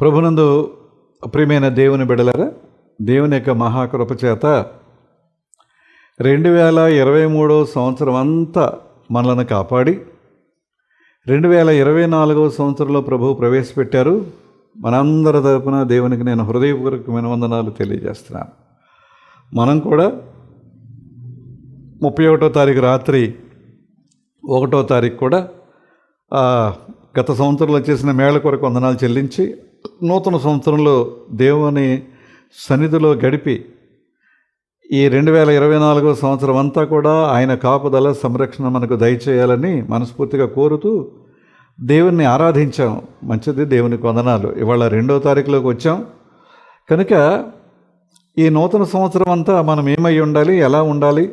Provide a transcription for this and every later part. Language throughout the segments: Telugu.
ప్రభునందు ప్రియమైన దేవుని బిడలరా దేవుని యొక్క మహాకృప చేత రెండు వేల ఇరవై మూడో సంవత్సరం అంతా మనలను కాపాడి రెండు వేల ఇరవై నాలుగవ సంవత్సరంలో ప్రభువు ప్రవేశపెట్టారు. మనందరి తరపున దేవునికి నేను హృదయపూర్వకమైన వందనాలు తెలియజేస్తున్నాను. మనం కూడా ముప్పై ఒకటో తారీఖు రాత్రి ఒకటో తారీఖు కూడా గత సంవత్సరంలో చేసిన మేళ కొరకు వందనాలు చెల్లించి నూతన సంవత్సరంలో దేవుని సన్నిధిలో గడిపి ఈ రెండు వేల ఇరవై నాలుగో సంవత్సరం అంతా కూడా ఆయన కాపుదల సంరక్షణ మనకు దయచేయాలని మనస్ఫూర్తిగా కోరుతూ దేవుణ్ణి ఆరాధించాం. మంచిది దేవుని వందనాలు. ఇవాళ రెండో తారీఖులోకి వచ్చాం. కనుక ఈ నూతన సంవత్సరం అంతా మనం ఏమై ఉండాలి? ఎలా ఉండాలి?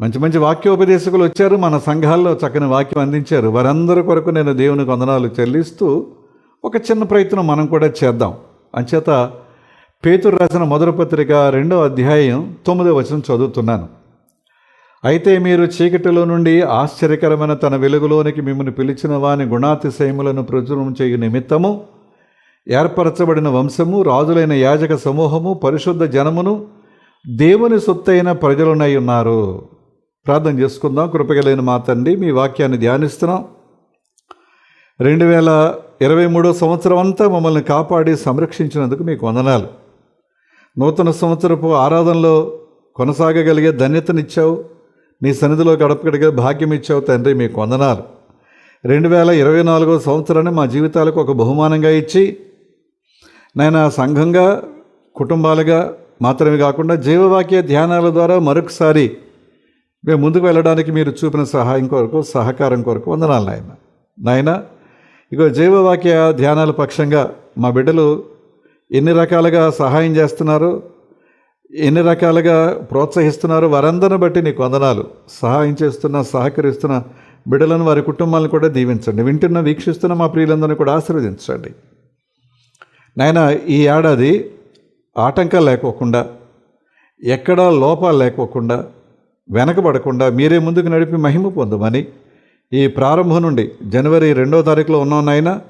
మంచి మంచి వాక్యోపదేశకులు వచ్చారు. మన సంఘాల్లో చక్కని వాక్యం అందించారు. వారందరి కొరకు నేను దేవునికి వందనాలు చెల్లిస్తూ ఒక చిన్న ప్రయత్నం మనం కూడా చేద్దాం. అంచేత పేతురు రాసిన మొదటి పత్రిక రెండో అధ్యాయం తొమ్మిదో వచనం చదువుతున్నాను. అయితే మీరు చీకటిలో నుండి ఆశ్చర్యకరమైన తన వెలుగులోనికి మిమ్మల్ని పిలిచిన వాని గుణాతిశయములను ప్రచురం చేయు నిమిత్తము ఏర్పరచబడిన వంశము రాజులైన యాజక సమూహము పరిశుద్ధ జనమును దేవుని సొత్తైన ప్రజలునై ఉన్నారు. ప్రార్థన చేసుకుందాం. కృపగలైన మా తండ్రి మీ వాక్యాన్ని ధ్యానిస్తున్నాం. రెండు వేల ఇరవై మూడో సంవత్సరం అంతా మమ్మల్ని కాపాడి సంరక్షించినందుకు మీకు వందనాలు. నూతన సంవత్సరపు ఆరాధనలో కొనసాగగలిగే ధన్యతనిచ్చావు. నీ సన్నిధిలో గడపగడిగే భాగ్యం ఇచ్చావు తండ్రి మీకు వందనాలు. రెండు వేల ఇరవై నాలుగో సంవత్సరాన్ని మా జీవితాలకు ఒక బహుమానంగా ఇచ్చి నేను సంఘంగా కుటుంబాలుగా మాత్రమే కాకుండా జీవవాక్య ధ్యానాల ద్వారా మరొకసారి మేము ముందుకు వెళ్ళడానికి మీరు చూపిన సహాయం కొరకు సహకారం కొరకు వందనాలు నాయన నాయన. ఇగో జీవవాక్య ధ్యానాల పక్షంగా మా బిడ్డలు ఎన్ని రకాలుగా సహాయం చేస్తున్నారు ఎన్ని రకాలుగా ప్రోత్సహిస్తున్నారు వారందరిని బట్టి నీకు వందనాలు. సహాయం చేస్తున్న సహకరిస్తున్న బిడ్డలను వారి కుటుంబాలను కూడా దీవించండి. వింటున్న వీక్షిస్తున్న మా ప్రియులందరినీ కూడా ఆశీర్వదించండి. నాయన ఈ ఏడాది ఆటంకాలు లేకోకుండా ఎక్కడా లోపాలు లేకోకుండా వెనకబడకుండా మీరే ముందుకు నడిపి మహిమ పొందమని ఈ ప్రారంభం నుండి జనవరి రెండో తారీఖులో ఉన్నానైనా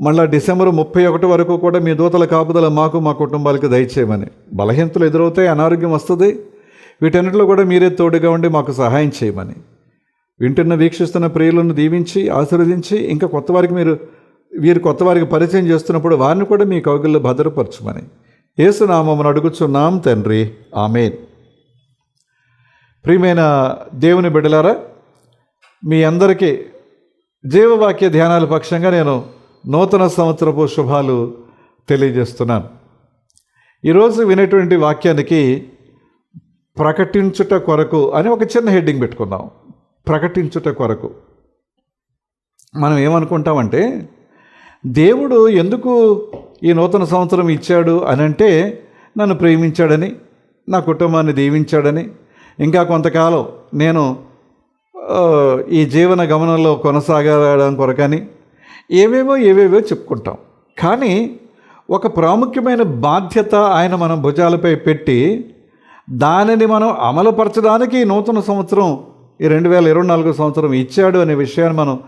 మళ్ళా డిసెంబర్ ముప్పై ఒకటి వరకు కూడా మీ దూతల కాపుదల మాకు మా కుటుంబాలకి దయచేయమని. బలహీనతలు ఎదురవుతాయి అనారోగ్యం వస్తుంది. వీటన్నిటిలో కూడా మీరే తోడుగా ఉండి మాకు సహాయం చేయమని. వింటున్న వీక్షిస్తున్న ప్రియులను దీవించి ఆశీర్వదించి ఇంకా కొత్త వారికి మీరు వీరు కొత్త వారికి పరిచయం చేస్తున్నప్పుడు వారిని కూడా మీ కౌగిల్లో భద్రపరచమని. ఏసునామమును అడుగుచున్నాం తండ్రి. ఆమెన్. ప్రియమైన దేవుని బిడ్డలారా మీ అందరికీ జీవవాక్య ధ్యానాల పక్షంగా నేను నూతన సంవత్సరపు శుభాలు తెలియజేస్తున్నాను. ఈరోజు వినేటువంటి వాక్యానికి ప్రకటించుట కొరకు అని ఒక చిన్న హెడ్డింగ్ పెట్టుకుందాం. ప్రకటించుట కొరకు. మనం ఏమనుకుంటామంటే దేవుడు ఎందుకు ఈ నూతన సంవత్సరం ఇచ్చాడు అని అంటే నన్ను ప్రేమించాడని నా కుటుంబాన్ని దీవించాడని ఇంకా కొంతకాలం నేను ఈ జీవన గమనంలో కొనసాగడం కొరకని ఏవేవో ఏవేవో చెప్పుకుంటాం. కానీ ఒక ప్రాముఖ్యమైన బాధ్యత ఆయన మనం భుజాలపై పెట్టి దానిని మనం అమలుపరచడానికి నూతన సంవత్సరం ఈ రెండు వేల ఇరవై నాలుగో సంవత్సరం ఇచ్చాడు అనే విషయాన్ని మనం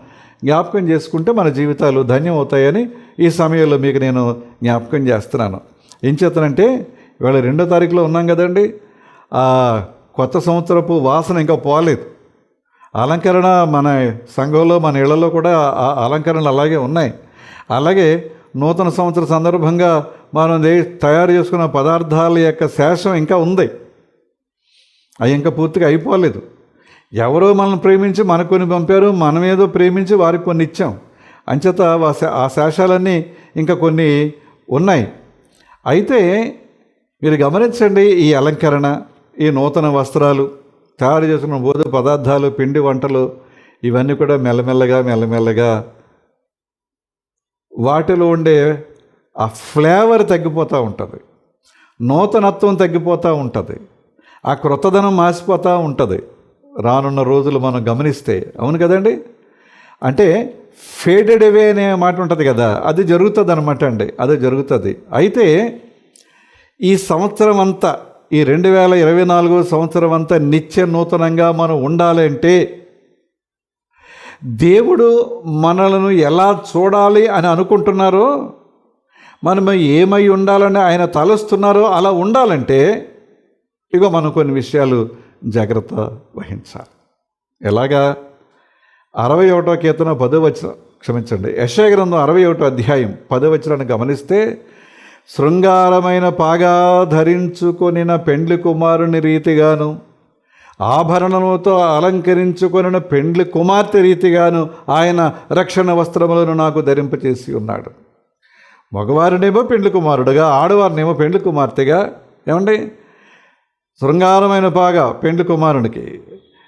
జ్ఞాపకం చేసుకుంటే మన జీవితాలు ధన్యం అవుతాయని ఈ సమయంలో మీకు నేను జ్ఞాపకం చేస్తున్నాను. ఏం చేస్తానంటే ఇవాళ రెండో తారీఖులో ఉన్నాం కదండి. కొత్త సంవత్సరపు వాసన ఇంకా పోలేదు. అలంకరణ మన సంఘంలో మన ఇళ్ళలో కూడా ఆ అలంకరణలు అలాగే ఉన్నాయి. అలాగే నూతన సంవత్సర సందర్భంగా మనం తయారు చేసుకున్న పదార్థాల యొక్క శేషం ఇంకా ఉంది. అవి ఇంకా పూర్తిగా అయిపోలేదు. ఎవరో మనల్ని ప్రేమించి మనకు కొన్ని పంపారు మనమేదో ప్రేమించి వారికి కొన్ని ఇచ్చాం. అంచేత ఆ ఆ శేషాలన్నీ ఇంకా కొన్ని ఉన్నాయి. అయితే మీరు గమనించండి ఈ అలంకరణ ఈ నూతన వస్త్రాలు. తయారు చేసుకున్న భోజన పదార్థాలు పిండి వంటలు ఇవన్నీ కూడా మెల్లమెల్లగా మెల్లమెల్లగా వాటిలో ఉండే ఆ ఫ్లేవర్ తగ్గిపోతూ ఉంటుంది. నూతనత్వం తగ్గిపోతూ ఉంటుంది. ఆ క్రొత్తదనం మాసిపోతూ ఉంటుంది. రానున్న రోజులు మనం గమనిస్తే అవును కదండి? అంటే ఫేడెడ్ అవే అనే మాట ఉంటుంది కదా అది జరుగుతుంది అనమాట అండి అది జరుగుతుంది. అయితే ఈ సంవత్సరం అంతా ఈ రెండు వేల ఇరవై నాలుగో సంవత్సరం అంతా నిత్య నూతనంగా మనం ఉండాలి అంటే దేవుడు మనలను ఎలా చూడాలి అని అనుకుంటున్నారో మనం ఏమై ఉండాలని ఆయన తలుస్తున్నారో అలా ఉండాలంటే ఇగో మనం కొన్ని విషయాలు జాగ్రత్త వహించాలి. ఎలాగా? అరవై ఒకటో కీర్తన పదో వచ్చిన క్షమించండి యశయ గ్రంథం అరవై ఒకటో అధ్యాయం పదో వచ్చినాన్ని గమనిస్తే శృంగారమైన పాగా ధరించుకొనిన పెండ్లి కుమారుని రీతిగాను ఆభరణములతో అలంకరించుకొనిన పెండ్లి కుమార్తె రీతిగాను ఆయన రక్షణ వస్త్రములను నాకు ధరింపచేసి ఉన్నాడు. మగవారినేమో పెండ్లి కుమారుడుగా ఆడవారినేమో పెండ్లి కుమార్తెగా ఏమండి? శృంగారమైన పాగా పెండ్లి కుమారునికి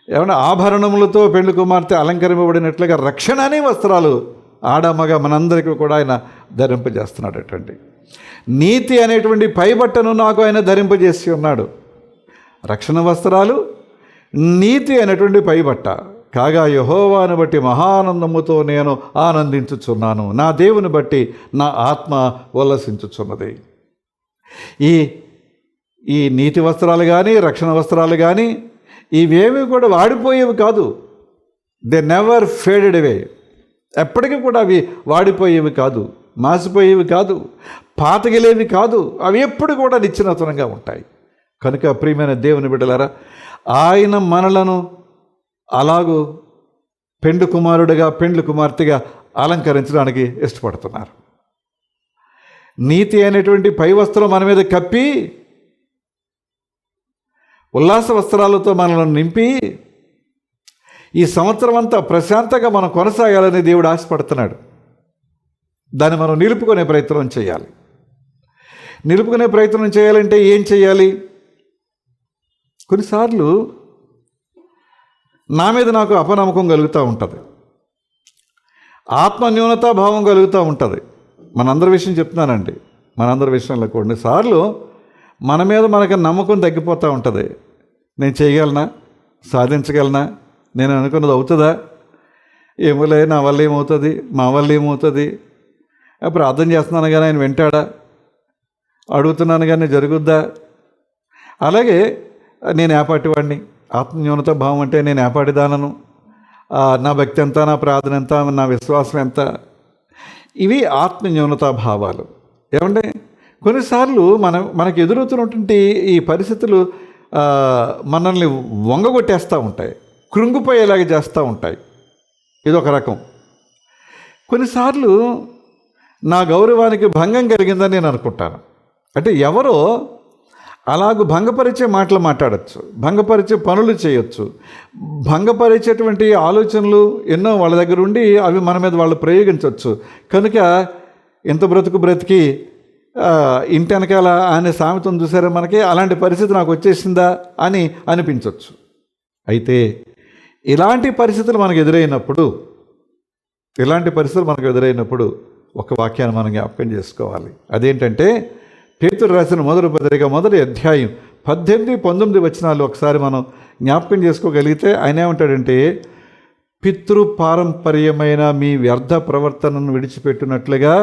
ఏమన్నా ఆభరణములతో పెండ్లి కుమార్తె అలంకరింపబడినట్లుగా రక్షణ అనే వస్త్రాలు ఆడమగ మనందరికీ కూడా ఆయన ధరింపజేస్తున్నాడటండి నీతి అనేటువంటి పైబట్టను నాకు ఆయన ధరింపజేసి ఉన్నాడు. రక్షణ వస్త్రాలు నీతి అనేటువంటి పైబట్ట. కాగా యహోవాను బట్టి మహానందముతో నేను ఆనందించుచున్నాను. నా దేవుని బట్టి నా ఆత్మ ఉల్లసించుచున్నది. ఈ ఈ నీతి వస్త్రాలు కానీ రక్షణ వస్త్రాలు కానీ ఇవేమి కూడా వాడిపోయేవి కాదు. దే నెవర్ ఫేడెడ్ అవే ఎప్పటికీ కూడా అవి వాడిపోయేవి కాదు. మాసిపోయేవి కాదు పాతగిలేవి కాదు అవి ఎప్పుడు కూడా నిచ్చినతనంగా ఉంటాయి. కనుక ప్రియమైన దేవుని బిడ్డలారా ఆయన మనలను అలాగూ పెండు కుమారుడిగా పెండ్లు కుమార్తెగా అలంకరించడానికి ఇష్టపడుతున్నారు. నీతి అనేటువంటి పై వస్త్రం మన మీద కప్పి ఉల్లాస వస్త్రాలతో మనల్ని నింపి ఈ సంవత్సరం అంతా ప్రశాంతంగా మనం కొనసాగాలని దేవుడు ఆశపడుతున్నాడు. దాన్ని మనం నిలుపుకునే ప్రయత్నం చేయాలి. నిలుపుకునే ప్రయత్నం చేయాలంటే ఏం చేయాలి? కొన్నిసార్లు నా మీద నాకు అపనమ్మకం కలుగుతూ ఉంటుంది. ఆత్మన్యూనతా భావం కలుగుతూ ఉంటుంది. మనందరి విషయం చెప్తున్నానండి. మనందరి విషయంలో కొన్నిసార్లు మన మీద మనకు నమ్మకం తగ్గిపోతూ ఉంటుంది. నేను చేయగలనా? సాధించగలనా? నేను అనుకున్నది అవుతుందా? ఏమోలే నా వల్ల ఏమవుతుంది? మా వల్ల ఏమవుతుంది? ప్రార్థన చేస్తున్నాను కానీ ఆయన వింటాడా? అడుగుతున్నాను కానీ జరుగుద్దా? అలాగే నేను ఏపాటి వాడిని ఆత్మన్యూనత భావం అంటే నేను ఏపాటిదానను నా భక్తి ఎంత నా ప్రార్థన ఎంత నా విశ్వాసం ఎంత? ఇవి ఆత్మన్యూనతా భావాలు. ఏమంటే కొన్నిసార్లు మన మనకు ఎదురవుతున్నటువంటి ఈ పరిస్థితులు మనల్ని వంగగొట్టేస్తూ ఉంటాయి. కృంగిపోయేలాగా చేస్తూ ఉంటాయి. ఇదొక రకం. కొన్నిసార్లు నా గౌరవానికి భంగం కలిగిందని నేను అనుకుంటాను. అంటే ఎవరో అలాగ భంగపరిచే మాటలు మాట్లాడచ్చు భంగపరిచే పనులు చేయొచ్చు భంగపరిచేటువంటి ఆలోచనలు ఎన్నో వాళ్ళ దగ్గర ఉండి అవి మన మీద వాళ్ళు ప్రయోగించవచ్చు కనుక ఇంత బ్రతుకు బ్రతికి ఇంటెనకాల ఇంటి వెనకాల అనే సామెతం చూసారా మనకి? అలాంటి పరిస్థితి నాకు వచ్చేసిందా అని అనిపించవచ్చు అయితే ఇలాంటి పరిస్థితులు మనకు ఎదురైనప్పుడు ఇలాంటి పరిస్థితులు మనకు ఎదురైనప్పుడు ఒక వాక్యాన్ని మనం జ్ఞాపకం చేసుకోవాలి. అదేంటంటే పేతురు రాసిన మొదటి పత్రిక మొదటి అధ్యాయం పద్దెనిమిది పంతొమ్మిది వచనాలు ఒకసారి మనం జ్ఞాపకం చేసుకోగలిగితే ఆయన ఏమంటాడంటే పితృ పారంపర్యమైన మీ వ్యర్థ ప్రవర్తనను విడిచిపెట్టినట్లుగా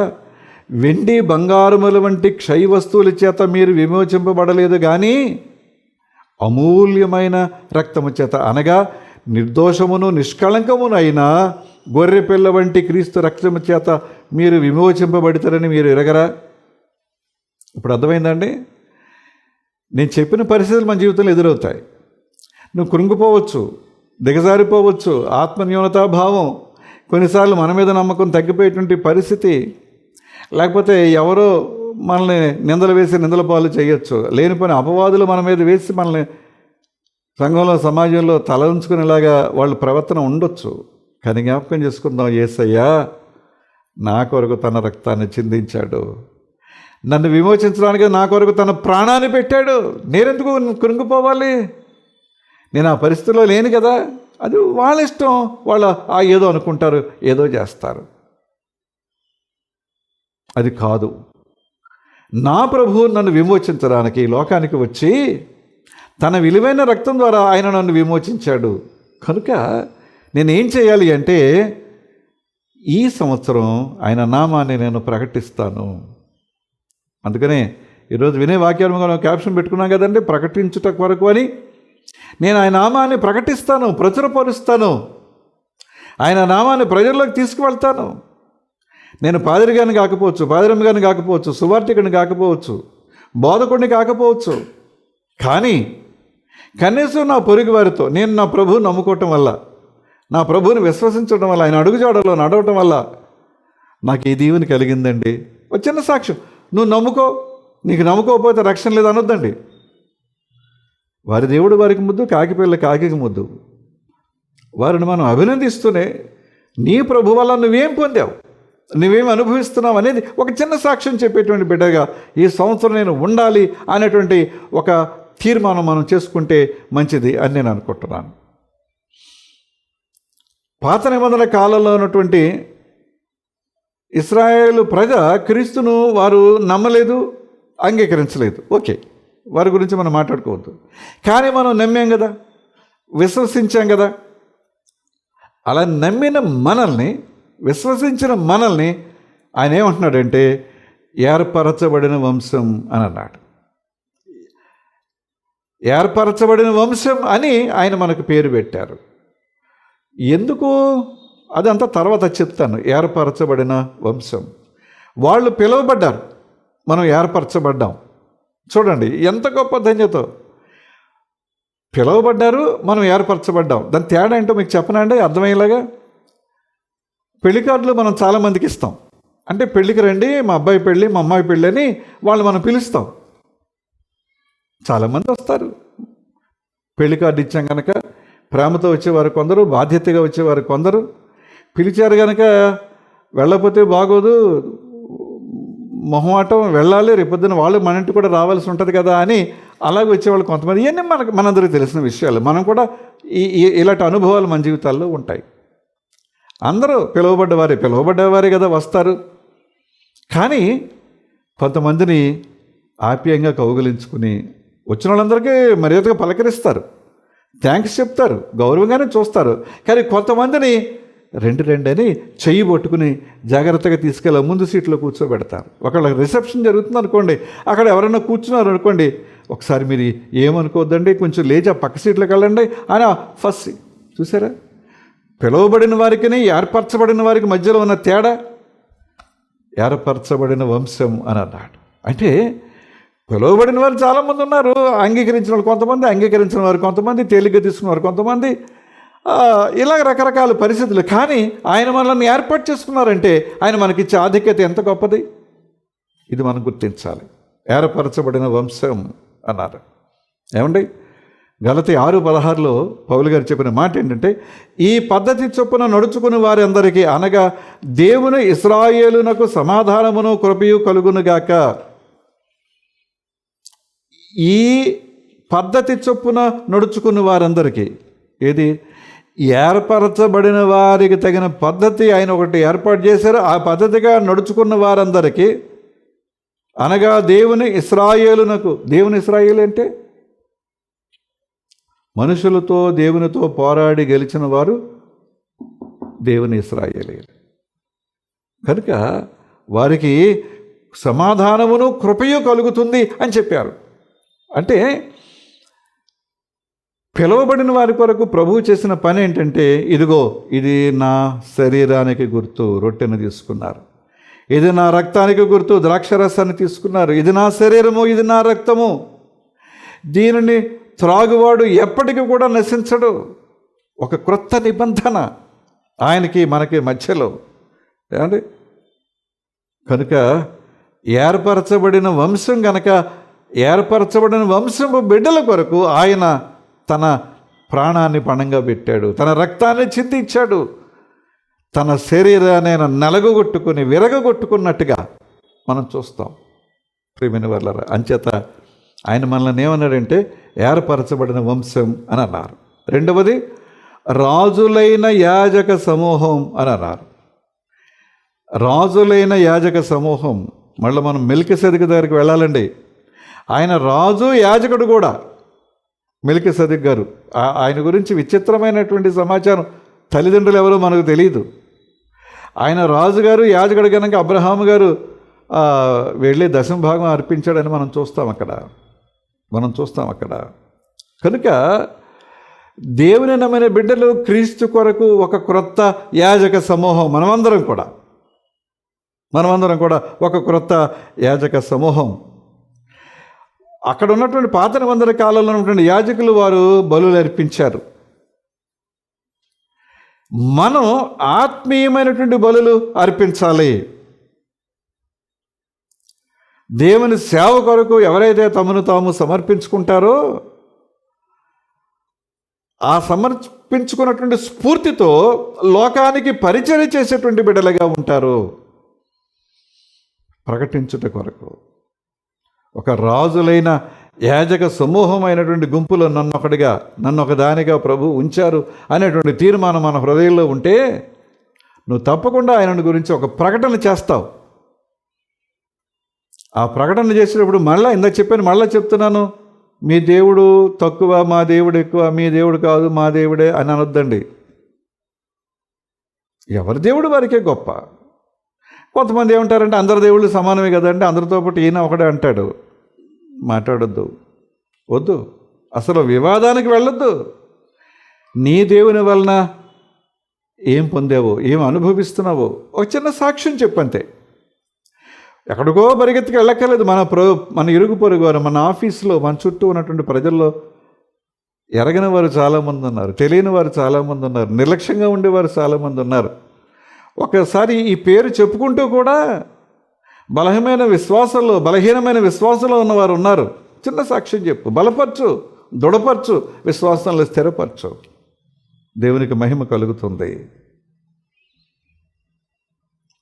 వెండి బంగారముల వంటి క్షయ వస్తువుల చేత మీరు విమోచింపబడలేదు కానీ అమూల్యమైన రక్తము చేత అనగా నిర్దోషమును నిష్కళంకమునైన గొర్రెపిల్ల గొర్రె పిల్ల వంటి క్రీస్తు రక్తము చేత మీరు విమోచింపబడతారని మీరు ఎరగరా? ఇప్పుడు అర్థమైందండి? నేను చెప్పిన పరిస్థితులు మన జీవితంలో ఎదురవుతాయి. నువ్వు కృంగిపోవచ్చు దిగజారిపోవచ్చు ఆత్మన్యూనతాభావం కొన్నిసార్లు మన మీద నమ్మకం తగ్గిపోయేటువంటి పరిస్థితి. లేకపోతే ఎవరో మనల్ని నిందలు వేసి నిందల పాలు చేయొచ్చు. లేనిపోయిన అపవాదులు మన మీద వేసి మనల్ని సంఘంలో సమాజంలో తల ఉంచుకునేలాగా వాళ్ళ ప్రవర్తన ఉండొచ్చు. కానీ జ్ఞాపకం చేసుకుందాం ఏసయ్యా. నా కొరకు తన రక్తాన్ని చిందించాడు. నన్ను విమోచించడానికి నా కొరకు తన ప్రాణాన్ని పెట్టాడు. నేనెందుకు కృంగిపోవాలి? నేను ఆ పరిస్థితిలో లేను కదా. అది వాళ్ళ ఇష్టం. వాళ్ళ ఆ ఏదో అనుకుంటారు ఏదో చేస్తారు. అది కాదు. నా ప్రభు నన్ను విమోచించడానికి ఈ లోకానికి వచ్చి తన విలువైన రక్తం ద్వారా ఆయన నన్ను విమోచించాడు. కనుక నేనేం చేయాలి అంటే ఈ సంవత్సరం ఆయన నామాన్ని నేను ప్రకటిస్తాను. అందుకనే ఈరోజు వినే వాక్యాలు మనం క్యాప్షన్ పెట్టుకున్నాం కదండి ప్రకటించుట కొరకు అని. నేను ఆయన నామాన్ని ప్రకటిస్తాను ప్రచురపరుస్తాను. ఆయన నామాన్ని ప్రజల్లోకి తీసుకువెళ్తాను. నేను పాదిరిగాని కాకపోవచ్చు పాదిరమ్మగాని కాకపోవచ్చు సువార్థికుని కాకపోవచ్చు బోధకుడిని కాకపోవచ్చు. కానీ కనీసం నా పొరుగు వారితో నేను నా ప్రభువు నమ్ముకోవటం వల్ల నా ప్రభువుని విశ్వసించడం వల్ల ఆయన అడుగుజాడలో నడవటం వల్ల నాకు ఈ దీవెని కలిగిందండి. ఒక చిన్న సాక్ష్యం నువ్వు నమ్ముకో నీకు నమ్ముకోకపోతే రక్షణ లేదు అనొద్దండి. వారి దేవుడు వారికి ముద్దు కాకి పిల్ల కాకి ముద్దు. వారిని మనం అభినందిస్తూనే నీ ప్రభు వల్ల నువ్వేం పొందావు నువ్వేం అనుభవిస్తున్నావు అనేది ఒక చిన్న సాక్ష్యం చెప్పేటువంటి బిడ్డగా ఈ సంవత్సరం నేను ఉండాలి అనేటువంటి ఒక తీర్మానం మనం చేసుకుంటే మంచిది అని నేను అనుకుంటున్నాను. పాత నిబంధనల కాలంలో ఉన్నటువంటి ఇస్రాయేల్ ప్రజ క్రీస్తును వారు నమ్మలేదు అంగీకరించలేదు. ఓకే వారి గురించి మనం మాట్లాడుకోవద్దు. కానీ మనం నమ్మాం కదా విశ్వసించాం కదా. అలా నమ్మిన మనల్ని విశ్వసించిన మనల్ని ఆయన ఏమంటున్నాడంటే ఏర్పరచబడిన వంశం అని అన్నాడు. ఏర్పరచబడిన వంశం అని ఆయన మనకు పేరు పెట్టారు. ఎందుకు? అదంతా తర్వాత చెప్తాను. ఏర్పరచబడిన వంశం. వాళ్ళు పిలువబడ్డారు. మనం ఏర్పరచబడ్డాం. చూడండి ఎంత గొప్ప ధన్యత. పిలువబడ్డారు మనం ఏర్పరచబడ్డాం. దాని తేడా ఏంటో మీకు చెప్పనండి అర్థమయ్యేలాగా? పెళ్ళి కార్డులు మనం చాలామందికి ఇస్తాం. అంటే పెళ్ళికి రండి మా అబ్బాయి పెళ్ళి మా అమ్మాయి పెళ్ళి అని వాళ్ళు మనం పిలుస్తాం. చాలామంది వస్తారు. పెళ్ళి కార్డు ఇచ్చాం కనుక ప్రేమతో వచ్చేవారు కొందరు బాధ్యతగా వచ్చేవారు కొందరు. పిలిచారు కనుక వెళ్ళకపోతే బాగోదు మొహమాటం వెళ్ళాలి రేపొద్దున వాళ్ళు మన ఇంటి కూడా రావాల్సి ఉంటుంది కదా అని అలాగే వచ్చేవాళ్ళు కొంతమంది. ఇవన్నీ మనకు మనందరికీ తెలిసిన విషయాలు. మనం కూడా ఈ ఇలాంటి అనుభవాలు మన జీవితాల్లో ఉంటాయి. అందరూ పిలువబడ్డవారే పిలువబడ్డవారే కదా వస్తారు. కానీ కొంతమందిని ఆప్యాయంగా కౌగులించుకుని వచ్చిన వాళ్ళందరికీ మర్యాదగా పలకరిస్తారు. థ్యాంక్స్ చెప్తారు గౌరవంగానే చూస్తారు. కానీ కొంతమందిని రెండు రెండు అని చెయ్యి పట్టుకుని జాగ్రత్తగా తీసుకెళ్ళి ముందు సీట్లో కూర్చోబెడతారు. ఒకళ్ళ రిసెప్షన్ జరుగుతుంది అనుకోండి అక్కడ ఎవరైనా కూర్చున్నారు అనుకోండి ఒకసారి మీరు ఏమనుకోవద్దండి కొంచెం లేచి ఆ పక్క సీట్లోకి వెళ్ళండి అని ఫస్ట్ చూసారా? పిలువబడిన వారికి ఏర్పరచబడిన వారికి మధ్యలో ఉన్న తేడా ఏర్పరచబడిన వంశం అని అన్నాడు. అంటే పిలువబడిన వారు చాలామంది ఉన్నారు. అంగీకరించిన వాళ్ళు కొంతమంది అంగీకరించిన వారు కొంతమంది తేలిగ్గా తీసుకున్నారు కొంతమంది. ఇలా ఇలాగ రకరకాల పరిస్థితులు. కానీ ఆయన మనల్ని ఏర్పాటు చేసుకున్నారంటే ఆయన మనకిచ్చే ఆధిక్యత ఎంత గొప్పది? ఇది మనం గుర్తించాలి. ఏర్పరచబడిన వంశం అన్నారు. ఏమండి? గలతి ఆరు పదహారులో పౌలు గారు చెప్పిన మాట ఏంటంటే ఈ పద్ధతి చొప్పున నడుచుకుని వారందరికీ అనగా దేవుని ఇస్రాయేలునకు సమాధానమును కృపయు కలుగునుగాక. ఈ పద్ధతి చొప్పున నడుచుకున్న వారందరికీ ఏది? ఏర్పరచబడిన వారికి తగిన పద్ధతి ఆయన ఒకటి ఏర్పాటు చేశారు. ఆ పద్ధతిగా నడుచుకున్న వారందరికీ అనగా దేవుని ఇస్రాయేలునకు దేవుని ఇస్రాయేలు అంటే? మనుషులతో దేవునితో పోరాడి గెలిచిన వారు దేవుని ఇస్రాయేలే కనుక వారికి సమాధానమును కృపయు కలుగుతుంది అని చెప్పారు. అంటే పిలువబడిన వారి కొరకు ప్రభువు చేసిన పని ఏంటంటే ఇదిగో ఇది నా శరీరానికి గుర్తు రొట్టెను తీసుకున్నారు. ఇది నా రక్తానికి గుర్తు ద్రాక్షరసాన్ని తీసుకున్నారు. ఇది నా శరీరము ఇది నా రక్తము. దీనిని త్రాగువాడు ఎప్పటికీ కూడా నశించడు. ఒక క్రొత్త నిబంధన ఆయనకి మనకి మధ్యలో. ఏమండి? కనుక ఏర్పరచబడిన వంశం కనుక ఏర్పరచబడిన వంశము బిడ్డల కొరకు ఆయన తన ప్రాణాన్ని పణంగా పెట్టాడు. తన రక్తాన్ని చిందించాడు. తన శరీరాన్ని ఆయన నలగొట్టుకుని విరగొట్టుకున్నట్టుగా మనం చూస్తాం. ప్రియమైన వాళ్ళ అంచేత ఆయన మనల్ని ఏమన్నాడంటే ఏర్పరచబడిన వంశం అని అన్నారు. రెండవది రాజులైన యాజక సమూహం అని అన్నారు. రాజులైన యాజక సమూహం మళ్ళీ మనం మెలికి సదిక దగ్గరికి వెళ్ళాలండి. ఆయన రాజు యాజకుడు కూడా. మిలికి సదిక్ గారు ఆ- ఆయన గురించి విచిత్రమైనటువంటి సమాచారం తల్లిదండ్రులు ఎవరో మనకు తెలియదు ఆయన రాజుగారు యాజకుడు కనుక అబ్రహాం గారు వెళ్ళే వెళ్ళి దశమ భాగం అర్పించాడని మనం చూస్తాం అక్కడ. మనం చూస్తాం అక్కడ. కనుక దేవుని నమ్మిన బిడ్డలు క్రీస్తు కొరకు ఒక క్రొత్త యాజక సమూహం మనమందరం కూడా. మనమందరం కూడా ఒక క్రొత్త యాజక సమూహం. అక్కడ ఉన్నటువంటి పాత నిబంధన కాలంలో ఉన్నటువంటి యాజకులు వారు బలులు అర్పించారు. మనం ఆత్మీయమైనటువంటి బలులు అర్పించాలి. దేవుని సేవ కొరకు ఎవరైతే తమను తాము సమర్పించుకుంటారో ఆ సమర్పించుకున్నటువంటి స్ఫూర్తితో లోకానికి పరిచయం చేసేటువంటి బిడ్డలుగా ఉంటారు. ప్రకటించుట కొరకు. ఒక రాజులైన యాజక సమూహమైనటువంటి గుంపులో నన్ను ఒకటిగా నన్ను ఒకదానిగా ప్రభు ఉంచారు అనేటువంటి తీర్మానం మన హృదయంలో ఉంటే నువ్వు తప్పకుండా ఆయన గురించి ఒక ప్రకటన చేస్తావు. ఆ ప్రకటన చేసినప్పుడు మళ్ళీ ఇందాక చెప్పాను మళ్ళీ చెప్తున్నాను మీ దేవుడు తక్కువ మా దేవుడు ఎక్కువ మీ దేవుడు కాదు మా దేవుడే అని అనొద్దండి. ఎవరి దేవుడు వారికే గొప్ప? కొంతమంది ఏమంటారంటే అందరి దేవుళ్ళు సమానమే కదండి అందరితో పాటు ఈయన ఒకడే అంటాడు. మాట్లాడొద్దు. వద్దు. అసలు వివాదానికి వెళ్ళొద్దు. నీ దేవుని వలన ఏం పొందావో? ఏం అనుభవిస్తున్నావో? ఒక చిన్న సాక్ష్యం చెప్పంతే. ఎక్కడికో పరిగెత్తికి వెళ్ళక్కర్లేదు. మన ప్రో మన ఇరుగు పొరుగు వారు మన ఆఫీసులో మన చుట్టూ ఉన్నటువంటి ప్రజల్లో ఎరగని వారు చాలామంది ఉన్నారు తెలియని వారు చాలామంది ఉన్నారు నిర్లక్ష్యంగా ఉండేవారు చాలామంది ఉన్నారు. ఒకసారి ఈ పేరు చెప్పుకుంటూ కూడా బలహీనమైన విశ్వాసంలో బలహీనమైన విశ్వాసంలో ఉన్నవారు ఉన్నారు. చిన్న సాక్ష్యం చెప్పు. బలపరచు దృఢపరచు విశ్వాసంలో స్థిరపరచు. దేవునికి మహిమ కలుగుతుంది.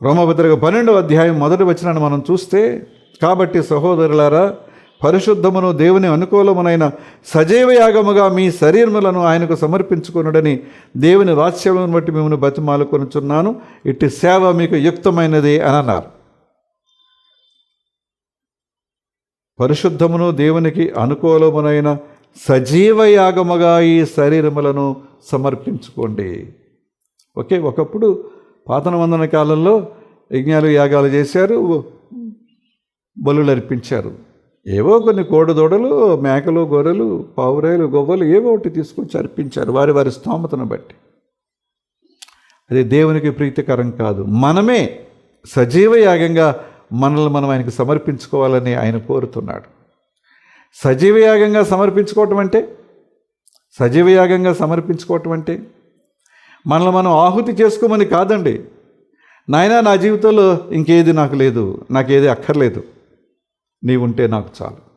రోమభద్రక పన్నెండవ అధ్యాయం మొదటి వచ్చినాన్ని మనం చూస్తే కాబట్టి సహోదరులారా పరిశుద్ధమును దేవుని అనుకూలమునైన సజీవ యాగముగా మీ శరీరములను ఆయనకు సమర్పించుకునుడని దేవుని వాత్సల్యమును బట్టి మిమ్మల్ని బతిమాలుకొనుచున్నాను ఇట్టి సేవ మీకు యుక్తమైనది అని అన్నారు. పరిశుద్ధమును దేవునికి అనుకూలమునైన సజీవ యాగముగా ఈ శరీరములను సమర్పించుకోండి. ఓకే ఒకప్పుడు పాతన వందన కాలంలో యజ్ఞాలు యాగాలు చేశారు బలులు అర్పించారు. ఏవో కొన్ని కోడిదూడలు మేకలు గొర్రెలు పావురాయలు గొవ్వలు ఏవో ఒకటి తీసుకొచ్చి అర్పించారు వారి వారి స్తోమతను బట్టి. అది దేవునికి ప్రీతికరం కాదు. మనమే సజీవ యాగంగా మనల్ని మనం ఆయనకు సమర్పించుకోవాలని ఆయన కోరుతున్నాడు. సజీవ యాగంగా సమర్పించుకోవటం అంటే? సజీవ యాగంగా సమర్పించుకోవటం అంటే? మనల్ని మనం ఆహుతి చేసుకోమని కాదండి. నాయన నా జీవితంలో ఇంకేది నాకు లేదు నాకేది అక్కర్లేదు. నీవుంటే నాకు చాలు.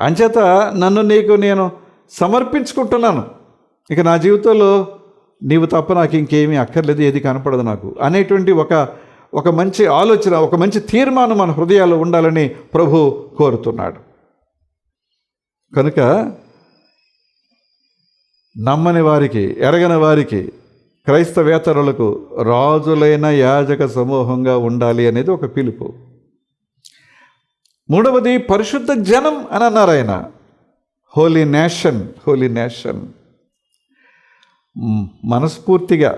అంచేత నన్ను నీకు నేను సమర్పించుకుంటున్నాను. ఇక నా జీవితంలో నీవు తప్ప నాకు ఇంకేమీ అక్కర్లేదు ఏది కనపడదు నాకు అనేటువంటి ఒక ఒక మంచి ఆలోచన ఒక మంచి తీర్మానం మన హృదయాల్లో ఉండాలని ప్రభు కోరుతున్నాడు. కనుక నమ్మని వారికి ఎరగని వారికి క్రైస్తవేతరులకు రాజులైన యాజక సమూహంగా ఉండాలి అనేది ఒక పిలుపు. మూడవది పరిశుద్ధ జనం అని అన్నారు ఆయన. హోలీ నేషన్ హోలీ నేషన్ మనస్ఫూర్తిగా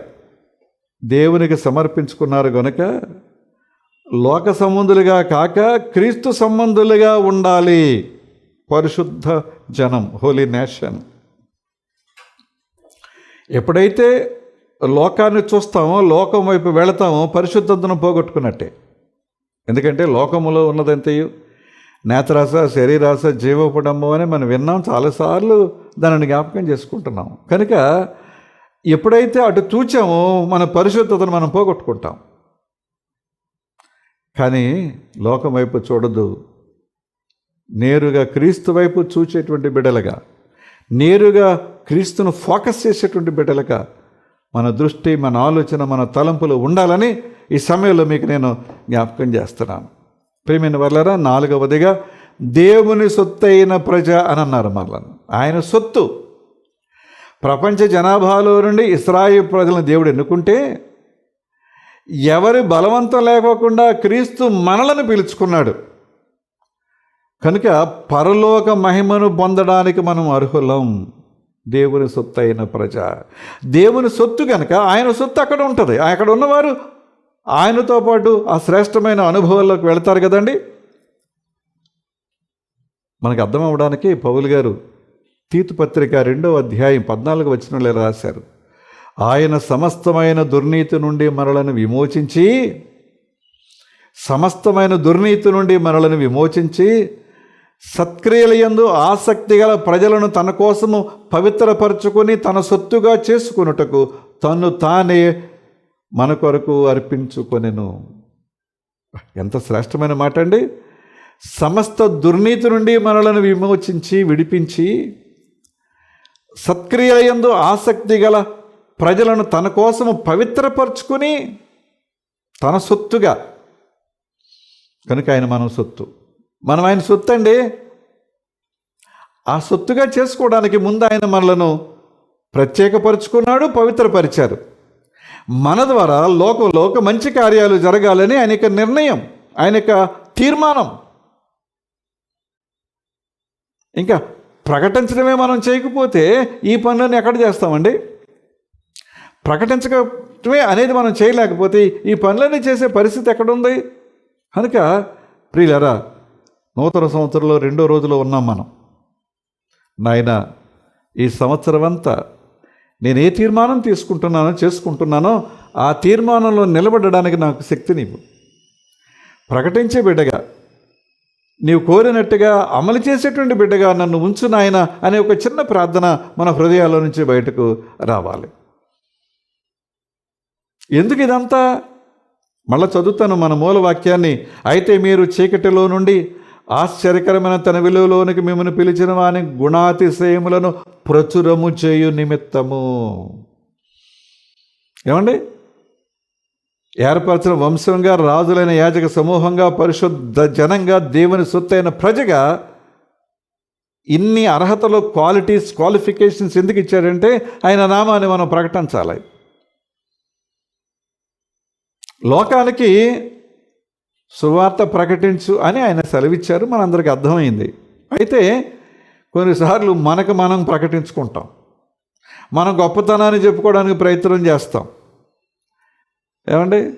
దేవునికి సమర్పించుకున్నారు గనుక లోక సంబంధులుగా కాక క్రీస్తు సంబంధులుగా ఉండాలి. పరిశుద్ధ జనం హోలీ నేషన్ ఎప్పుడైతే లోకాన్ని చూస్తామో లోకం వైపు వెళతామో పరిశుద్ధతను పోగొట్టుకున్నట్టే. ఎందుకంటే లోకములో ఉన్నదంతయు నేత్రాస శరీరాస జీవపడము అని మనం విన్నాం చాలాసార్లు దానిని జ్ఞాపకం చేసుకుంటున్నాం. కనుక ఎప్పుడైతే అటు చూచామో మన పరిశుద్ధతను మనం పోగొట్టుకుంటాం. కానీ లోకం వైపు చూడదు. నేరుగా క్రీస్తు వైపు చూచేటువంటి బిడ్డలుగా నేరుగా క్రీస్తును ఫోకస్ చేసేటువంటి బిడ్డలుగా మన దృష్టి మన ఆలోచన మన తలంపులు ఉండాలని ఈ సమయంలో మీకు నేను జ్ఞాపకం చేస్తున్నాను. ప్రేమైన వర్లరా నాలుగవదిగా దేవుని సొత్తైన ప్రజ అని అన్నారు మరలను ఆయన సొత్తు. ప్రపంచ జనాభాలో నుండి ఇస్రాయిల్ ప్రజలను దేవుడు ఎన్నుకుంటే ఎవరి బలవంతం లేకోకుండా క్రీస్తు మనలను పిలుచుకున్నాడు. కనుక పరలోక మహిమను పొందడానికి మనం అర్హులం. దేవుని సొత్తు అయిన ప్రజ. దేవుని సొత్తు కనుక ఆయన సొత్తు అక్కడ ఉంటుంది. అక్కడ ఉన్నవారు ఆయనతో పాటు ఆ శ్రేష్టమైన అనుభవాల్లోకి వెళతారు కదండి. మనకు అర్థం అవ్వడానికి పౌలు గారు తీతు పత్రిక రెండవ అధ్యాయం పద్నాలుగు వచ్చిన రాశారు. ఆయన సమస్తమైన దుర్నీతి నుండి మనలను విమోచించి సమస్తమైన దుర్నీతి నుండి మనలను విమోచించి సత్క్రియలయందు ఆసక్తి గల ప్రజలను తన కోసము పవిత్రపరచుకొని తన సొత్తుగా చేసుకున్నటకు తను తానే మన కొరకు అర్పించుకొనెను. ఎంత శ్రేష్టమైన మాట అండి సమస్త దుర్నీతి నుండి మనలను విమోచించి విడిపించి సత్క్రియలయందు ఆసక్తి గల ప్రజలను తన కోసము పవిత్రపరుచుకుని తన సొత్తుగా. కనుక ఆయన మనం సొత్తు. మనం ఆయన సొత్తు అండి ఆ సొత్తుగా చేసుకోవడానికి ముందు ఆయన మనలను ప్రత్యేకపరుచుకున్నాడు పవిత్రపరిచారు. మన ద్వారా లోకంలో ఒక మంచి కార్యాలు జరగాలని ఆయన యొక్క నిర్ణయం ఆయన యొక్క తీర్మానం. ఇంకా ప్రకటించడమే మనం చేయకపోతే ఈ పనులను ఎక్కడ చేస్తామండి? ప్రకటించడమే అనేది మనం చేయలేకపోతే ఈ పనులన్నీ చేసే పరిస్థితి ఎక్కడుంది? కనుక ప్రియులరా నూతన సంవత్సరంలో రెండో రోజులో ఉన్నాం మనం. నాయన ఈ సంవత్సరం అంతా నేను ఏ తీర్మానం తీసుకుంటున్నానో చేసుకుంటున్నానో ఆ తీర్మానంలో నిలబడడానికి నాకు శక్తినివ్వు ప్రకటించే బిడ్డగా నీవు కోరినట్టుగా అమలు చేసేటువంటి బిడ్డగా నన్ను ఉంచు నాయన అనే ఒక చిన్న ప్రార్థన మన హృదయాల నుంచి బయటకు రావాలి. ఎందుకు ఇదంతా? మళ్ళా చదువుతాను మన మూల వాక్యాన్ని. అయితే మీరు చీకటిలో నుండి ఆశ్చర్యకరమైన తన విలువలోనికి మిమ్మల్ని పిలిచిన వాని గుణాతిశయములను ప్రచురము చేయు నిమిత్తము. ఏమండి? ఏర్పరచిన వంశంగా రాజులైన యాజక సమూహంగా పరిశుద్ధ జనంగా దేవుని సొత్తైన ప్రజగా ఇన్ని అర్హతలు క్వాలిటీస్ క్వాలిఫికేషన్స్ ఎందుకు ఇచ్చారంటే ఆయన నామాన్ని మనం ప్రకటించాలి. లోకానికి సువార్త ప్రకటించు అని ఆయన సెలవిచ్చారు. మనందరికీ అర్థమైంది. అయితే కొన్నిసార్లు మనకు మనం ప్రకటించుకుంటాం. మనం గొప్పతనాన్ని చెప్పుకోవడానికి ప్రయత్నం చేస్తాం. ఏమండి?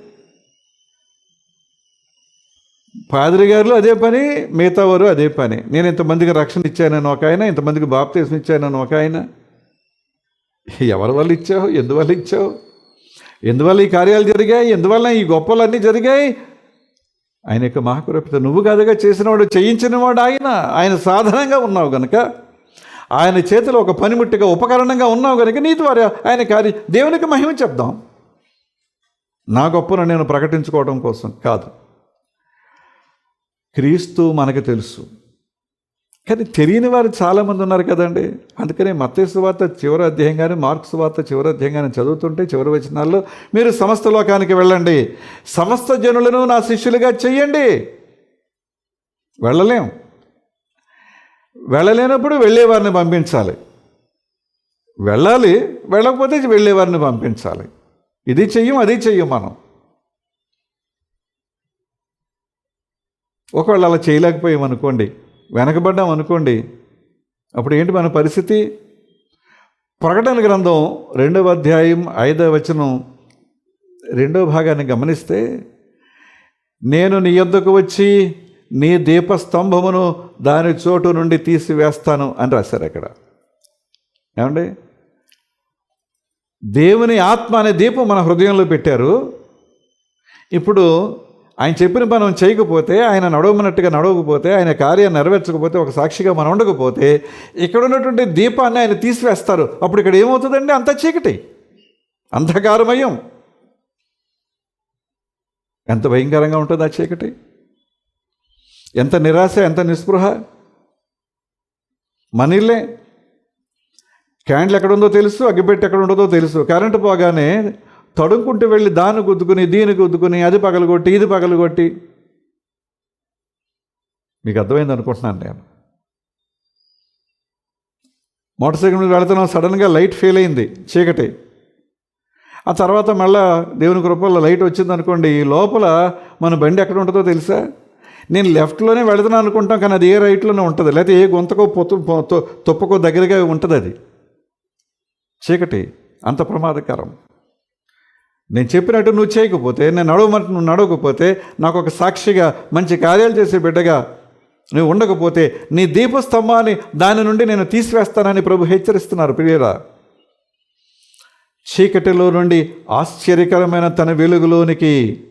పాదిరి గారు అదే పని మిగతా వారు అదే పని. నేను ఇంతమందికి రక్షణ ఇచ్చానని ఒక ఆయన ఇంతమందికి బాప్తీసం ఇచ్చానని ఒక ఆయన. ఎవరి వల్ల ఇచ్చావు? ఎందువల్ల ఇచ్చావు? ఎందువల్ల ఈ కార్యాలు జరిగాయి? ఎందువల్ల ఈ గొప్పలన్నీ జరిగాయి? ఆయన యొక్క మహాకురపిత నువ్వు కాదుగా చేసినవాడు చేయించినవాడు ఆయన. ఆయన సాధనంగా ఉన్నావు గనుక ఆయన చేతిలో ఒక పనిముట్టిగా ఉపకరణంగా ఉన్నావు కనుక నీ ద్వారా ఆయన కార్య దేవునికి మహిమ చెప్దాం. నా గొప్పను నేను ప్రకటించుకోవడం కోసం కాదు. క్రీస్తు మనకు తెలుసు. కానీ తెలియని వారు చాలామంది ఉన్నారు కదండి. అందుకనే మత్స్సు వార్త చివరి అధ్యాయం కానీ మార్క్స్ వార్త చివరి అధ్యాయం కానీ చదువుతుంటే చివరి వచనాల్లో మీరు సమస్త లోకానికి వెళ్ళండి. సమస్త జనులను నా శిష్యులుగా చెయ్యండి. వెళ్ళలేం. వెళ్ళలేనప్పుడు వెళ్ళేవారిని పంపించాలి. వెళ్ళాలి వెళ్ళకపోతే వెళ్ళేవారిని పంపించాలి. ఇది చెయ్యం అది చెయ్యం మనం. ఒకవేళ అలా చేయలేకపోయాం అనుకోండి వెనకబడ్డాం అనుకోండి అప్పుడు ఏంటి మన పరిస్థితి? ప్రకటన గ్రంథం రెండవ అధ్యాయం ఐదవ వచనం రెండవ భాగాన్ని గమనిస్తే నేను నీ యొద్దకు వచ్చి నీ దీపస్తంభమును దాని చోటు నుండి తీసివేస్తాను అని రాశారు అక్కడ. ఏమండి? దేవుని ఆత్మ అనే దీపం మన హృదయంలో పెట్టారు. ఇప్పుడు ఆయన చెప్పిన మనం చేయకపోతే ఆయన నడవమన్నట్టుగా నడవకపోతే ఆయన కార్యం నెరవేర్చకపోతే ఒక సాక్షిగా మనం ఉండకపోతే ఇక్కడ ఉన్నటువంటి దీపాన్ని ఆయన తీసివేస్తారు. అప్పుడు ఇక్కడ ఏమవుతుందండి? అంత చీకటి. అంధకారమయం. ఎంత భయంకరంగా ఉంటుంది ఆ చీకటి? ఎంత నిరాశ ఎంత నిస్పృహ? మనీలే క్యాండిల్ ఎక్కడ ఉందో తెలుసు అగ్గిపెట్టి ఎక్కడ ఉండదో తెలుసు. కరెంటు పోగానే తడుముకుంటూ వెళ్ళి దాన్ని గుద్దుకుని దీన్ని గుద్దుకుని అది పగలగొట్టి ఇది పగలగొట్టి. మీకు అర్థమైంది అనుకుంటున్నాను నేను. మోటార్ సైకిల్ మీద వెళుతున్నాం సడన్గా లైట్ ఫెయిల్ అయింది చీకటి. ఆ తర్వాత మళ్ళా దేవుని కృపల్లో లైట్ వచ్చింది అనుకోండి లోపల మన బండి ఎక్కడ ఉంటుందో తెలుసా? నేను లెఫ్ట్లోనే వెళుతున్నాను అనుకుంటాం కానీ అది ఏ రైట్లోనే ఉంటుంది. లేకపోతే ఏ గొంతకో పొత్తు తుప్పకో దగ్గరగా ఉంటుంది అది. చీకటి అంత ప్రమాదకరం. నేను చెప్పినట్టు నువ్వు చేయకపోతే నేను నడవమంటే నువ్వు నడవకపోతే నాకు ఒక సాక్షిగా మంచి కార్యాలు చేసే బిడ్డగా నువ్వు ఉండకపోతే నీ దీపస్తంభాన్ని దాని నుండి నేను తీసివేస్తానని ప్రభు హెచ్చరిస్తున్నారు ప్రియరా చీకటిలో నుండి ఆశ్చర్యకరమైన తన వెలుగులోనికి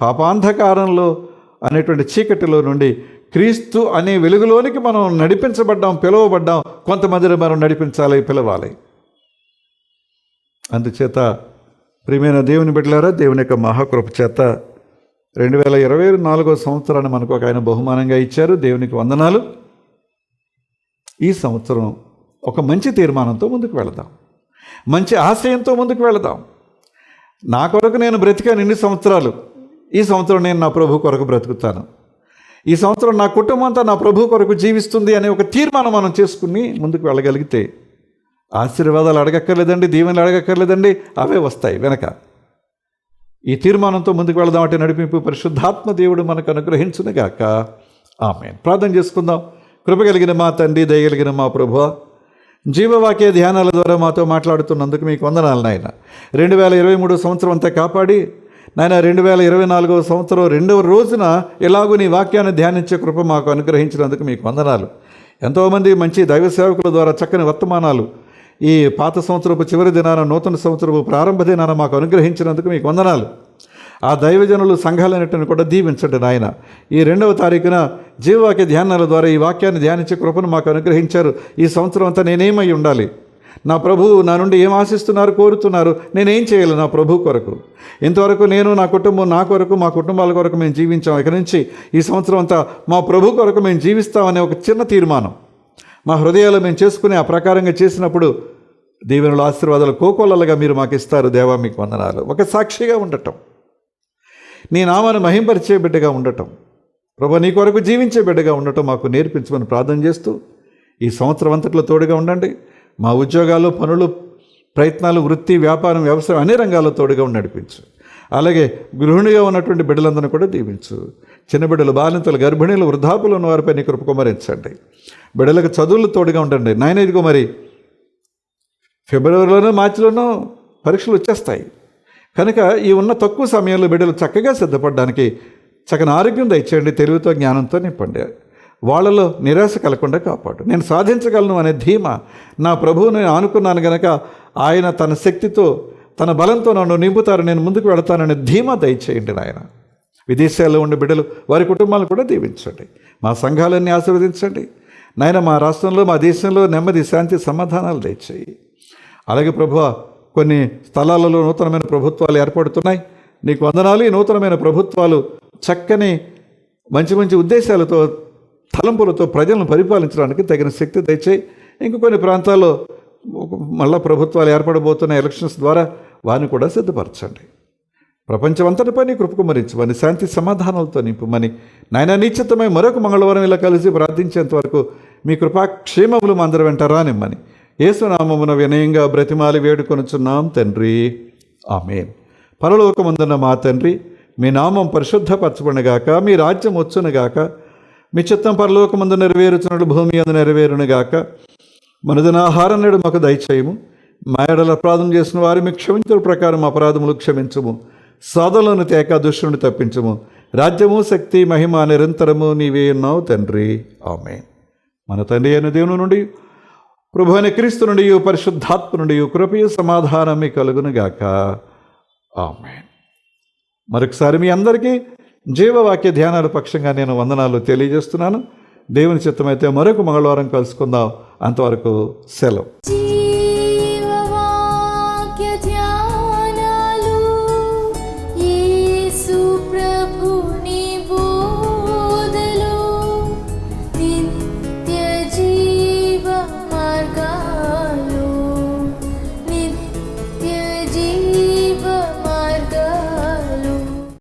పాపాంధకారంలో అనేటువంటి చీకటిలో నుండి క్రీస్తు అనే వెలుగులోనికి మనం నడిపించబడ్డాం పిలువబడ్డాం కొంతమందిని మనం నడిపించాలి పిలవాలి. అందుచేత ప్రియమైన దేవుని బిడ్డలారా దేవుని యొక్క మహాకృప చేత రెండు వేల ఇరవై నాలుగో సంవత్సరాన్ని మనకు ఒక ఆయన బహుమానంగా ఇచ్చారు. దేవునికి వందనాలు. ఈ సంవత్సరం ఒక మంచి తీర్మానంతో ముందుకు వెళదాం. మంచి ఆశయంతో ముందుకు వెళదాం. నా కొరకు నేను బ్రతికాను ఎన్ని సంవత్సరాలు. ఈ సంవత్సరం నేను నా ప్రభు కొరకు బ్రతుకుతాను. ఈ సంవత్సరం నా కుటుంబం అంతా నా ప్రభు కొరకు జీవిస్తుంది అనే ఒక తీర్మానం మనం చేసుకుని ముందుకు వెళ్ళగలిగితే ఆశీర్వాదాలు అడగక్కర్లేదండి దీవెనలు అడగక్కర్లేదండి అవే వస్తాయి వెనక. ఈ తీర్మానంతో ముందుకు వెళదాం అంటే నడిపింపు పరిశుద్ధాత్మ దేవుడు మనకు అనుగ్రహించునుగాక ఆమె ప్రార్థన చేసుకుందాం. కృప కలిగిన మా తండ్రి దయగలిగిన మా ప్రభు. జీవవాక్య ధ్యానాల ద్వారా మాతో మాట్లాడుతున్నందుకు మీకు వందనాలు నాయన. రెండు వేల ఇరవై మూడు సంవత్సరం అంతా కాపాడి నాయన రెండు వేల ఇరవై నాలుగవ సంవత్సరం రెండవ రోజున ఎలాగూ నీ వాక్యాన్ని ధ్యానించే కృప మాకు అనుగ్రహించినందుకు మీకు వందనాలు. ఎంతోమంది మంచి దైవ సేవకుల ద్వారా చక్కని వర్తమానాలు ఈ పాత సంవత్సరపు చివరి దినాన నూతన సంవత్సరపు ప్రారంభ దినాన మాకు అనుగ్రహించినందుకు మీకు వందనాలు. ఆ దైవజనులు సంఘాలన్నిటిని కూడా దీవించండి నాయన. ఈ రెండవ తారీఖున జీవవాక్య ధ్యానాల ద్వారా ఈ వాక్యాన్ని ధ్యానించే కృపను మాకు అనుగ్రహించారు. ఈ సంవత్సరం అంతా నేనేమై ఉండాలి? నా ప్రభువు నా నుండి ఏం ఆశిస్తున్నారు కోరుతున్నారు? నేనేం చేయాలి నా ప్రభు కొరకు? ఇంతవరకు నేను నా కుటుంబం నా కొరకు మా కుటుంబాల కొరకు మేము జీవించాం. ఇక నుంచి ఈ సంవత్సరం అంతా మా ప్రభు కొరకు మేము జీవిస్తామనే ఒక చిన్న తీర్మానం. మా హృదయాలు మేము చేసుకుని ఆ ప్రకారంగా చేసినప్పుడు దీవెనలు ఆశీర్వాదాలు కోకోలలుగా మీరు మాకు ఇస్తారు. దేవా మీకు వందనాలు. ఒక సాక్షిగా ఉండటం. నీ నామాను మహింపరిచే బిడ్డగా ఉండటం. ప్రభు నీ కొరకు జీవించే బిడ్డగా ఉండటం మాకు నేర్పించమని ప్రార్థన చేస్తూ ఈ సంవత్సరం అంతట్లో తోడుగా ఉండండి. మా ఉద్యోగాలు పనులు ప్రయత్నాలు వృత్తి వ్యాపారం వ్యవసాయం అన్ని రంగాల్లో తోడుగా ఉండి నడిపించు. అలాగే గృహిణిగా ఉన్నటువంటి బిడ్డలందరినీ కూడా దీవించు. చిన్న బిడ్డలు బాలింతలు గర్భిణీలు వృద్ధాపులు ఉన్న వారిపై నీ కృప కుమరించండి బిడ్డలకు చదువులు తోడుగా ఉండండి. నాయన ఇదిగో మరి ఫిబ్రవరిలోనో మార్చిలోనో పరీక్షలు వచ్చేస్తాయి. కనుక ఈ ఉన్న తక్కువ సమయంలో బిడ్డలు చక్కగా సిద్ధపడడానికి చక్కని ఆరోగ్యం దయచేయండి తెలివితో జ్ఞానంతో నింపండి. వాళ్ళలో నిరాశ కలగకుండా కాపాడు. నేను సాధించగలను అనే ధీమా నా ప్రభువు నేను ఆనుకున్నాను గనక ఆయన తన శక్తితో తన బలంతో నన్ను నింపుతారు. నేను ముందుకు వెళతాననే ధీమా దయచేయండి నాయన. విదేశాల్లో ఉండే బిడ్డలు వారి కుటుంబాలను కూడా దీవించండి. మా సంఘాలన్నీ ఆశీర్వదించండి. నాయన మా రాష్ట్రంలో మా దేశంలో నెమ్మది శాంతి సమాధానాలు తెచ్చాయి అలాగే ప్రభు కొన్ని స్థలాలలో నూతనమైన ప్రభుత్వాలు ఏర్పడుతున్నాయి. నీకు వందనాలు. ఈ నూతనమైన ప్రభుత్వాలు చక్కని మంచి మంచి ఉద్దేశాలతో తలంపులతో ప్రజలను పరిపాలించడానికి తగిన శక్తి తెచ్చాయి ఇంక కొన్ని ప్రాంతాల్లో మళ్ళా ప్రభుత్వాలు ఏర్పడబోతున్న ఎలక్షన్స్ ద్వారా వారిని కూడా సిద్ధపరచండి. ప్రపంచమంతటిపై నీ కృపకు మరించమని శాంతి సమాధానాలతో నింపమని నాయన నిశ్చితమై మరొక మంగళవారం ఇలా కలిసి ప్రార్థించేంత వరకు మీ కృపా క్షేమములు మా నిమ్మని వెంట రానిమ్మని. యేసునామమున వినయంగా బ్రతిమాలి వేడుకొనుచున్నాం తండ్రి. ఆమెన్. పరలోకముందున్న మా తండ్రి మీ నామం పరిశుద్ధపరచబడినగాక మీ రాజ్యం వచ్చునుగాక మీ చిత్తం పరలోకముందు నెరవేరుచున్నట్లు భూమి అందు నెరవేరునుగాక మనదినాహారం నేడు మాకు దయచేయము. మా ఎడల అపరాధం చేసిన వారు మీ క్షమించిన ప్రకారం అపరాధములు క్షమించము. సాధనలను తేక దుష్టుని తప్పించము. రాజ్యము శక్తి మహిమ నిరంతరము నీవే ఉన్నావు తండ్రి. ఆమె మన తండ్రి అయిన దేవుని నుండి ప్రభు అయిన క్రీస్తు నుండి పరిశుద్ధాత్మ నుండి కృపయ సమాధానం మీ కలుగునుగాక ఆమె మరొకసారి మీ అందరికీ జీవవాక్య ధ్యానాల పక్షంగా నేను వందనాలు తెలియజేస్తున్నాను. దేవుని చిత్తమైతే మరొక మంగళవారం కలుసుకుందాం. అంతవరకు సెలవు.